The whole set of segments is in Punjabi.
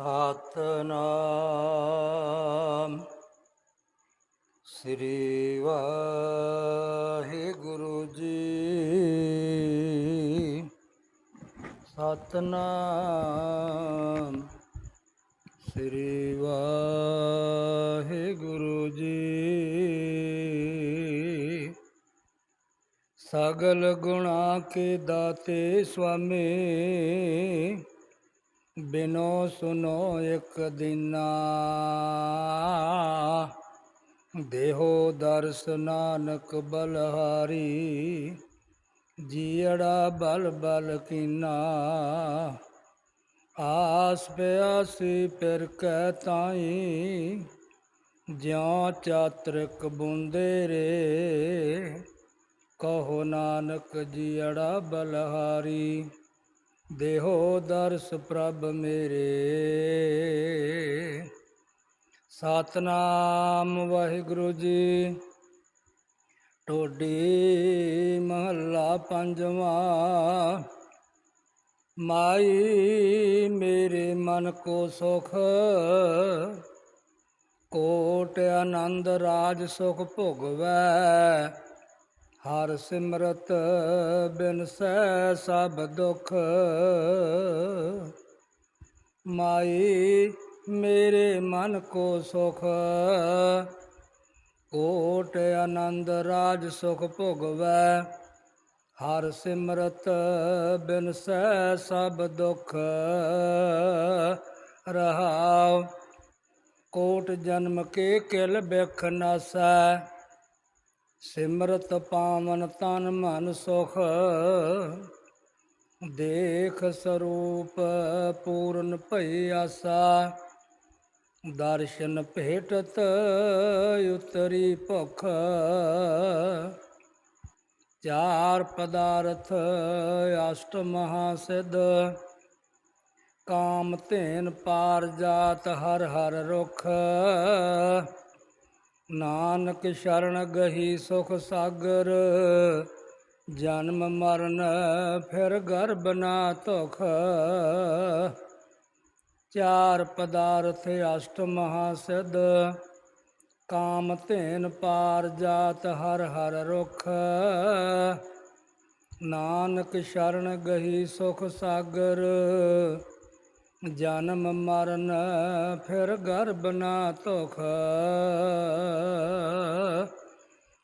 ਸਤਨਾਮ। ਸ੍ਰੀ ਵਾਹਿਗੁਰੂ ਜੀ। ਸਤਨਾਮ। ਸ੍ਰੀ ਵਾਹਿਗੁਰੂ ਜੀ। ਸਗਲ ਗੁਣਾ ਕੇ ਦਾਤੇ ਸੁਆਮੀ। ਬਿਨੋ ਸੁਨੋ ਇੱਕ ਦਿਨਾ। ਦੇਹੋ ਦਰਸ ਨਾਨਕ ਬਲਹਾਰੀ ਜੀੜਾ ਬਲ ਬਲ ਕੀਨਾ। ਆਸ ਪਿਆਸੀ ਫਿਰ ਕੈ ਤਾਈ, ਜਿਉ ਚਾਤ੍ਰਿਕ ਬੁੰਦੇ ਰੇ। ਕਹੋ ਨਾਨਕ ਜੀੜਾ ਬਲਹਾਰੀ। ਦੇਹੋ ਦਰਸ ਪ੍ਰਭ ਮੇਰੇ। ਸਤਨਾਮ ਵਾਹਿਗੁਰੂ ਜੀ। ਟੋਡੀ ਮਹੱਲਾ ਪੰਜਵਾ। ਮਾਈ ਮੇਰੇ ਮਨ ਕੋ ਸੁਖ, ਕੋਟ ਆਨੰਦ ਰਾਜ ਸੁਖ ਭੋਗਵੈ। ਹਰ ਸਿਮਰਤ ਬਿਨਸੈ ਸਭ ਦੁਖ। ਮਾਈ ਮੇਰੇ ਮਨ ਕੋ ਸੁਖ ਕੋਟ ਆਨੰਦ ਰਾਜ ਸੁਖ ਭੋਗਵੈ। ਹਰ ਸਿਮਰਤ ਬਿਨਸੈ ਸਭ ਦੁਖ, ਰਹਾਉ। ਕੋਟ ਜਨਮ ਕੇ ਕਿਲ ਬਿਖ ਨਾਸੈ। ਸਿਮਰਤ ਪਾਵਨ ਤਨ ਮਨ ਸੁਖ, ਦੇਖ ਸਰੂਪ ਪੂਰਨ ਭਈ ਆਸਾ। ਦਰਸ਼ਨ ਭੇਟਤ ਉਤਰੀ ਭੁਖ, ਚਾਰ ਪਦਾਰਥ ਅਸ਼ਟ ਮਹਾ ਸਿਧ ਕਾਮ ਧੇਨ ਪਾਰ ਜਾਤ ਹਰ ਹਰ ਰੁਖ ਨਾਨਕ ਸ਼ਰਨ ਗਹੀ ਸੁਖ ਸਾਗਰ, ਜਨਮ ਮਰਨ ਫਿਰ ਗਰਭ ਨਾ ਤੁਖ ਚਾਰ ਪਦਾਰਥ ਅਸ਼ਟ ਮਹਾ ਸਿਧ ਕਾਮ ਧੇਨ ਪਾਰ ਜਾਤ ਹਰ ਹਰ ਰੁਖ। ਨਾਨਕ ਸ਼ਰਨ ਗਹੀ ਸੁਖ ਸਾਗਰ ਜਨਮ ਮਰਨ ਫਿਰ ਗਰਭ ਨਾ ਤੁਖ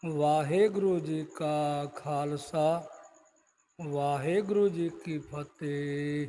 ਵਾਹਿਗੁਰੂ ਜੀ ਕਾ ਖਾਲਸਾ ਵਾਹਿਗੁਰੂ ਜੀ ਕੀ ਫਤਿਹ।